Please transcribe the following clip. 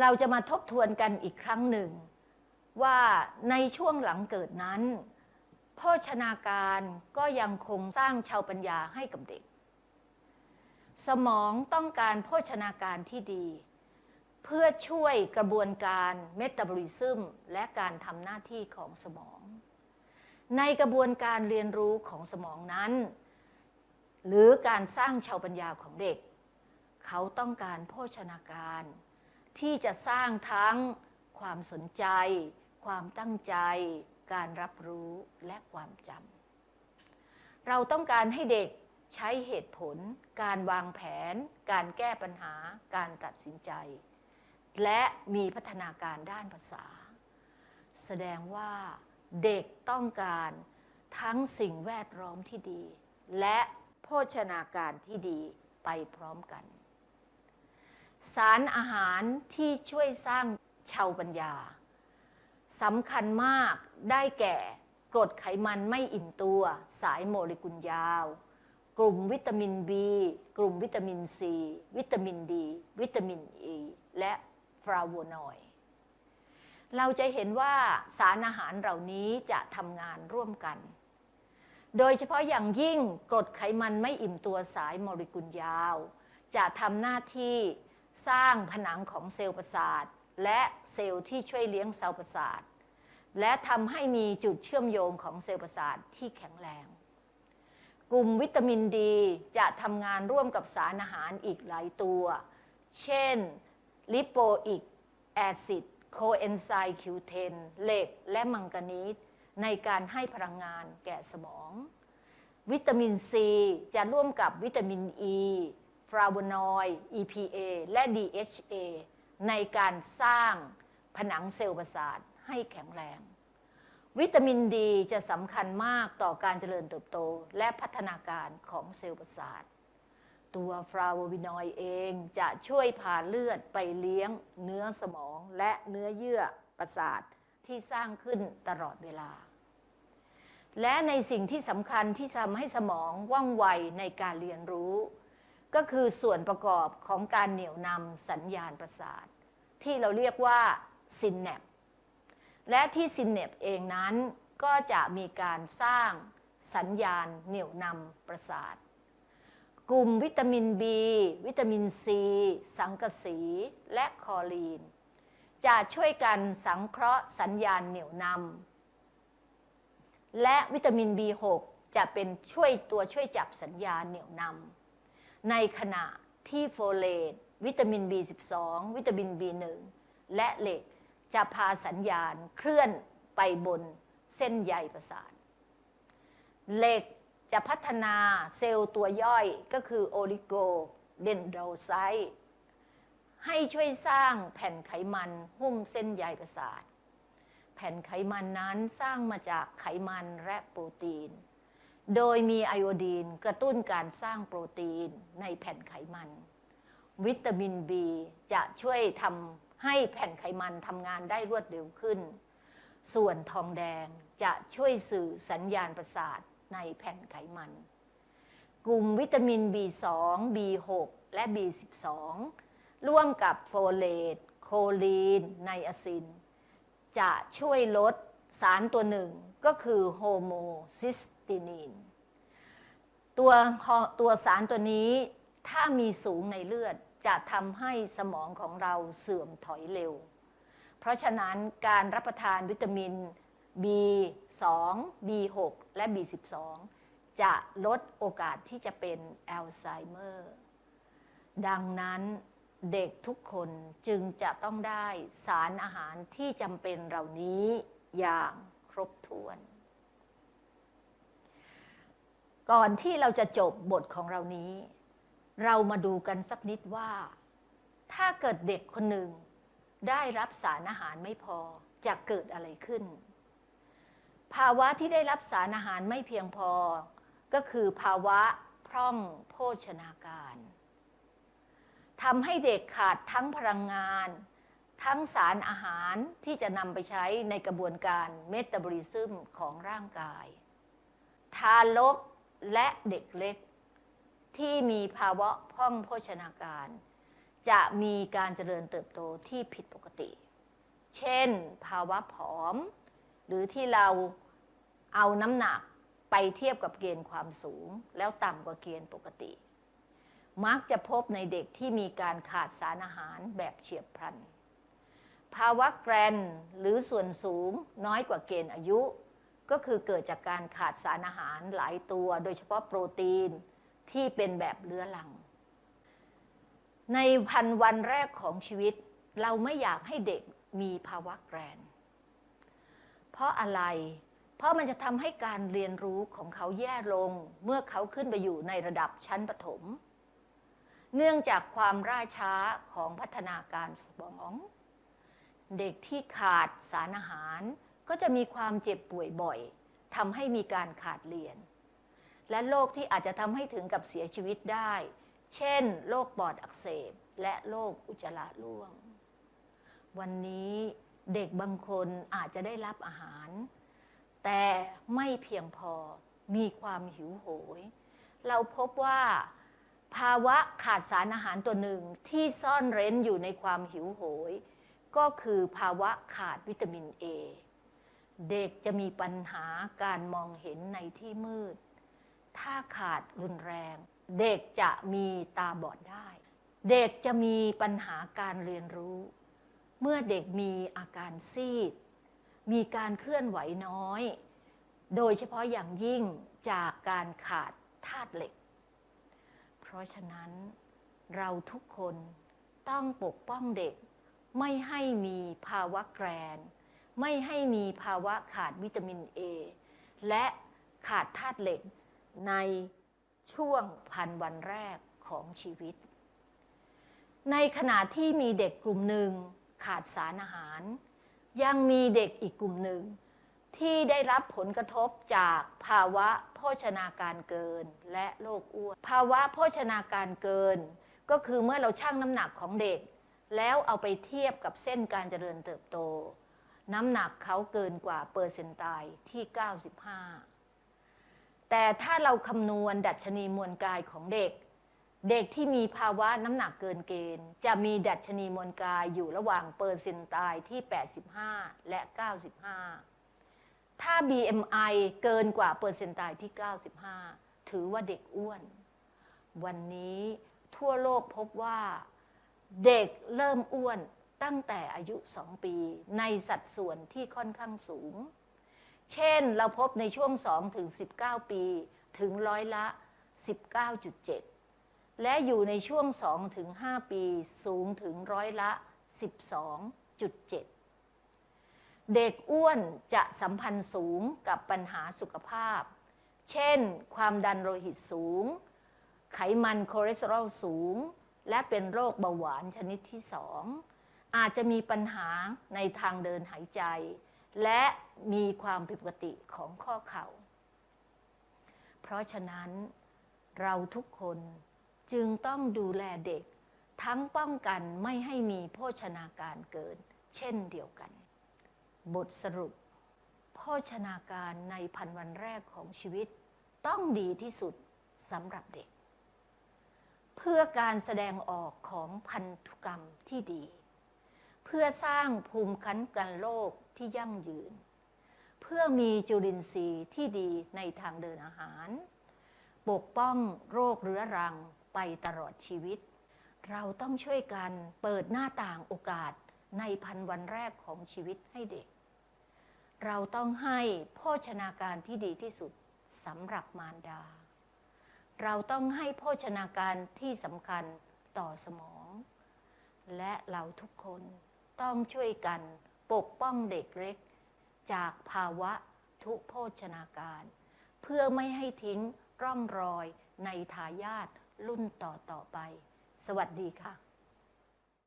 เราจะมาทบทวนกันอีกครั้งหนึ่ง ว่าในช่วงหลังเกิดนั้น โภชนาการก็ยังคงสร้างชาวปัญญาให้กับเด็ก สมองต้องการโภชนาการที่ดี เพื่อช่วยกระบวนการเมตาบอลิซึมและการทำหน้าที่ของสมอง ในกระบวนการเรียนรู้ของสมองนั้น หรือการสร้างชาวปัญญาของเด็ก เขาต้องการโภชนาการ ที่จะสร้างทั้งความสนใจ ความตั้งใจ การรับรู้และความจำเราต้องการให้เด็กใช้เหตุผล การวางแผน การแก้ปัญหา การตัดสินใจ และมีพัฒนาการด้านภาษา แสดงว่าเด็กต้องการทั้งสิ่งแวดล้อมที่ดี และโภชนาการที่ดีไปพร้อมกัน สารอาหารที่ช่วยสร้างชาวปัญญาสำคัญมากได้แก่กรดไขมันไม่อิ่มตัว สายโมเลกุลยาว กลุ่มวิตามิน B กลุ่มวิตามิน C วิตามิน D วิตามิน E และฟลาโวนอยด์เราจะเห็นว่าสารอาหารเหล่านี้จะทำงานร่วมกัน โดยเฉพาะอย่างยิ่งกรดไขมันไม่อิ่มตัวสายโมเลกุลยาว จะทำหน้าที่ สร้างผนังของเซลล์ประสาท และเซลล์ที่ช่วยเลี้ยงเซลล์ประสาท และทำให้มีจุดเชื่อมโยงของเซลล์ประสาทที่แข็งแรง กลุ่มวิตามินดีจะทำงานร่วมกับสารอาหารอีกหลายตัว เช่นลิโปอิกแอซิดโคเอนไซม์ Q10 เหล็กและมังกานีสในการให้พลังงานแก่สมอง วิตามินซีจะร่วมกับวิตามินอ e, ี ฟลาโวนอยด์ EPA และ DHA ในการสร้างผนังเซลล์ประสาทให้แข็งแรง วิตามินดีจะสำคัญมากต่อการเจริญเติบโตและพัฒนาการของเซลล์ประสาท ตัวฟลาโววินอยด์เองจะช่วยพาเลือดไปเลี้ยงเนื้อสมองและเนื้อเยื่อประสาทที่สร้างขึ้นตลอดเวลา และในสิ่งที่สำคัญที่ทำให้สมองว่องไวในการเรียนรู้ ก็คือส่วนประกอบของการเหนี่ยวนำสัญญาณประสาท ที่เราเรียกว่าซินแนปและที่ซินเนปเองนั้นก็จะมีการสร้างสัญญาณเหนี่ยวนำประสาท กลุ่มวิตามิน B วิตามิน C สังกะสี และคอลีน จะช่วยกันสังเคราะห์สัญญาณเหนี่ยวนำและวิตามิน B6 จะเป็นช่วยตัวช่วยจับสัญญาณเหนี่ยวนำ ในขณะที่โฟเลตวิตามิน B12 วิตามิน B1 และเหล็กจะพาสัญญาณเคลื่อนไปบนเส้นใยประสาท เหล็กจะพัฒนาเซลล์ตัวย่อยก็คือโอลิโกเดนโดไซต์ให้ช่วยสร้างแผ่นไขมันหุ้มเส้นใยประสาท แผ่นไขมันนั้นสร้างมาจากไขมันและโปรตีน โดยมีไอโอดีนกระตุ้นการสร้างโปรตีนในแผ่นไขมัน วิตามิน B จะช่วยทำให้แผ่นไขมันทำงานได้รวดเร็วขึ้น ส่วนทองแดงจะช่วยสื่อสัญญาณประสาทในแผ่นไขมัน กลุ่มวิตามิน B2 B6 และ B12 ร่วมกับโฟเลต โคลีน ไนอาซิน จะช่วยลดสารตัวหนึ่งก็คือโฮโมซิส ตินีน ตัวตัวสารตัวนี้ถ้ามีสูงในเลือดจะทำให้สมองของเราเสื่อมถอยเร็ว เพราะฉะนั้นการรับประทานวิตามิน B2 B6 และ B12 จะลดโอกาสที่จะเป็นอัลไซเมอร์ ดังนั้นเด็กทุกคนจึงจะต้องได้สารอาหารที่จำเป็นเหล่านี้อย่างครบถ้วน ก่อนที่เราจะจบบทของเรานี้ เรามาดูกันสักนิดว่า ถ้าเกิดเด็กคนหนึ่งได้รับสารอาหารไม่พอจะเกิดอะไรขึ้น ภาวะที่ได้รับสารอาหารไม่เพียงพอ ก็คือภาวะพร่องโภชนาการทำให้เด็กขาดทั้งพลังงาน ทั้งสารอาหารที่จะนำไปใช้ในกระบวนการเมตาบอลิซึมของร่างกาย ทารก และเด็กเล็ก ที่มีภาวะพร่องโภชนาการ จะมีการเจริญเติบโตที่ผิดปกติ เช่น ภาวะผอม หรือที่เราเอาน้ำหนักไปเทียบกับเกณฑ์ความสูง แล้วต่ำกว่าเกณฑ์ปกติ มักจะพบในเด็กที่มีการขาดสารอาหารแบบเฉียบพลัน ภาวะแกรนหรือส่วนสูงน้อยกว่าเกณฑ์อายุ ก็คือเกิดจากการขาดสารอาหารหลายตัว โดยเฉพาะโปรตีนที่เป็นแบบเลื้อรัง ในพันวันแรกของชีวิต เราไม่อยากให้เด็กมีภาวะแกรน เพราะอะไร เพราะมันจะทำให้การเรียนรู้ของเขาแย่ลงเมื่อเขาขึ้นไปอยู่ในระดับชั้นประถมเนื่องจากความร่าช้าของพัฒนาการสมอง เด็กที่ขาดสารอาหาร ก็จะมีความเจ็บป่วยบ่อยทำให้มีการขาดเรียน และโรคที่อาจจะทำให้ถึงกับเสียชีวิตได้ เช่นโรคปอดอักเสบ และโรคอุจจาระร่วง วันนี้เด็กบางคนอาจจะได้รับอาหาร แต่ไม่เพียงพอมีความหิวโหย เราพบว่าภาวะขาดสารอาหารตัวหนึ่งที่ซ่อนเร้นอยู่ในความหิวโหย ก็คือภาวะขาดวิตามินเอ เด็กจะมีปัญหาการมองเห็นในที่มืด ถ้าขาดรุนแรง เด็กจะมีตาบอดได้ เด็กจะมีปัญหาการเรียนรู้ เมื่อเด็กมีอาการซีด มีการเคลื่อนไหวน้อย โดยเฉพาะอย่างยิ่งจากการขาดธาตุเหล็ก เพราะฉะนั้นเราทุกคนต้องปกป้องเด็กไม่ให้มีภาวะแกรน ไม่ให้มีภาวะขาดวิตามินเอและขาดธาตุเหล็กในช่วงพันวันแรกของชีวิต ในขณะที่มีเด็กกลุ่มหนึ่งขาดสารอาหาร ยังมีเด็กอีกกลุ่มหนึ่ง ที่ได้รับผลกระทบจากภาวะโภชนาการเกินและโรคอ้วน ภาวะโภชนาการเกิน ก็คือเมื่อเราชั่งน้ำหนักของเด็ก แล้วเอาไปเทียบกับเส้นการเจริญเติบโต น้ำหนักเขาเกินกว่าเปอร์เซนต์ตน์ที่ 95 แต่ถ้าเราคำนวณดัชนีมวลกายของเด็ก เด็กที่มีภาวะน้ำหนักเกินเกณฑ์ จะมีดัชนีมวลกายอยู่ระหว่างเปอร์เซนต์ตน์ที่ 85 และ 95 ถ้า BMI เกินกว่าเปอร์เซนต์ตน์ที่ 95 ถือว่าเด็กอ้วน วันนี้ทั่วโลกพบว่าเด็กเริ่มอ้วน ตั้งแต่อายุ 2 ปี ในสัดส่วนที่ค่อนข้างสูง เช่นเราพบในช่วง 2 ถึง 19 ปีถึงร้อยละ 19.7 และอยู่ในช่วง 2 ถึง 5 ปีสูงถึงร้อยละ 12.7 เด็กอ้วนจะสัมพันธ์สูงกับปัญหาสุขภาพ เช่น ความดันโลหิตสูง ไขมันคอเลสเตอรอลสูง และเป็นโรคเบาหวานชนิดที่2อง อาจจะมีปัญหาในทางเดินหายใจ และมีความผิดปกติของข้อเข่า เพราะฉะนั้นเราทุกคนจึงต้องดูแลเด็ก ทั้งป้องกันไม่ให้มีโภชนาการเกิน เช่นเดียวกัน บทสรุป โภชนาการในพันวันแรกของชีวิตต้องดีที่สุดสำหรับเด็ก เพื่อการแสดงออกของพันธุกรรมที่ดี เพื่อสร้างภูมิคุ้มกันโรคที่ยั่งยืน เพื่อมีจุลินทรีย์ที่ดีในทางเดินอาหาร ปกป้องโรคเรื้อรังไปตลอดชีวิต เราต้องช่วยกันเปิดหน้าต่างโอกาสในพันวันแรกของชีวิตให้เด็ก เราต้องให้โภชนาการที่ดีที่สุดสำหรับมารดา เราต้องให้โภชนาการที่สำคัญต่อสมอง และเราทุกคน ต้องช่วยกันปกป้องเด็กเล็ก จากภาวะทุพโภชนาการ เพื่อไม่ให้ทิ้งร่องรอยในทายาทรุ่นต่อ ๆ ไป สวัสดีค่ะ